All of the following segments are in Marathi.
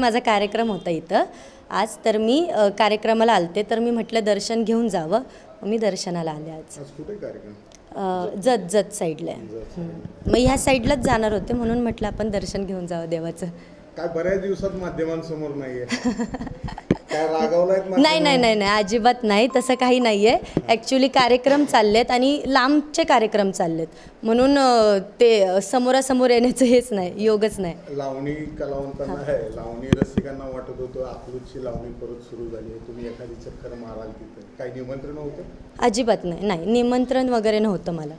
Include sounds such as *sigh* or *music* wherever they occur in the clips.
माझा कार्यक्रम होता इथं. आज तर मी कार्यक्रमाला आलते तर मी म्हटलं दर्शन घेऊन जावं. मी दर्शनाला आले आज. अ, जत जत साईडला. आहे हं. मग ह्या साईडलाच जाणार होते म्हणून म्हटलं आपण दर्शन घेऊन जावं देवाचं. काय बऱ्याच दिवसात माध्यमांसमोर नाहीये. *laughs* काय नाही नाही नाही नाही अजिबात नाही तसं काही नाही आहे ॲक्च्युली कार्यक्रम चाललेत आणि लांबचे कार्यक्रम चाललेत. म्हणून अ, ते अ, समोरासमोर येण्याचं हेच नाही योगच नाही. लावणी कलावंतांना आहे लावणी रसिकांना वाटत होतं अकलूजची लावणी परत सुरू झाली आहे. तुम्ही एखादी चक्कर माराल तिथे. काही निमंत्रण होतं? अजिबात नाही नाही निमंत्रण वगैरे नव्हतं मला.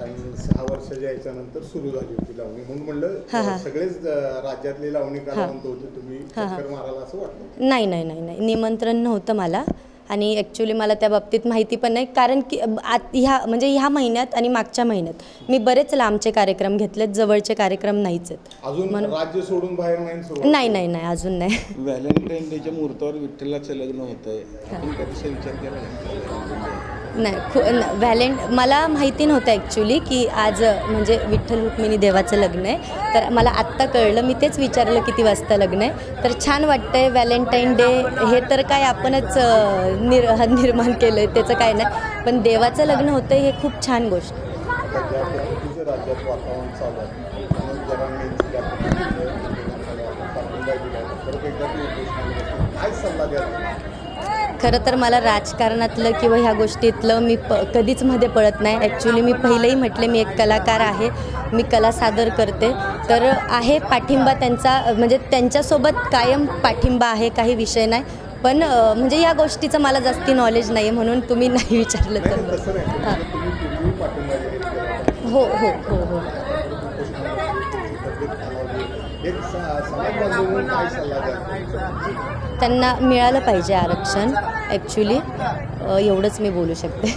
कारण सहा वर्षाच्या याच्यानंतर सुरू झाली होती लावणी. म्हणून म्हणलं हा. सगळेच अं, राज्यातले लावणी कलावंत होते तुम्ही हा, हा. चक्कर माराल असं वाटलं? नाही नाही नाही नाही. निमंत्रण नव्हतं मला. आणि ॲक्च्युली मला त्या बाबतीत माहिती पण नाही. कारण की अ, आत ह्या म्हणजे ह्या महिन्यात आणि मागच्या महिन्यात मी बरेच लांबचे कार्यक्रम घेतलेत जवळचे कार्यक्रम नाहीच आहेत. अजून राज्य सोडून बाहेर नाही सुरू नाही नाही नाही. अजून नाही. व्हॅलेंटाईन डेच्या मुहूर्तावर विठ्ठलाचं लग्न होतंय. आपण कधीचा विचार केला? नाही? नाही खू व्हॅलेंट मला माहिती नव्हतं ॲक्च्युली की आज म्हणजे विठ्ठल रुक्मिणी देवाचं लग्न आहे. तर मला आत्ता कळलं मी तेच विचारलं किती वाजता लग्न आहे. तर छान वाटतं आहे व्हॅलेंटाईन डे हे तर काय आपणच निर *laughs* निर्माण केलं आहे त्याचं काय नाही. पण देवाचं लग्न होतं हे खूप छान गोष्ट. काय सल्ला द्या खरं तर मला राजकारणातलं किंवा ह्या गोष्टीतलं मी प कधीच मध्ये पडत नाही. ॲक्च्युली मी पहिलंही म्हटले मी एक कलाकार आहे. मी कला सादर करते. तर आहे पाठिंबा त्यांचा म्हणजे त्यांच्यासोबत कायम पाठिंबा आहे काही विषय नाही. पण म्हणजे या गोष्टीचं मला जास्ती नॉलेज नाही आहे म्हणून तुम्ही नाही विचारलं तर. हां. होता. हो हो हो हो. त्यांना मिळालं पाहिजे आरक्षण ॲक्च्युली एवढंच मी बोलू शकते.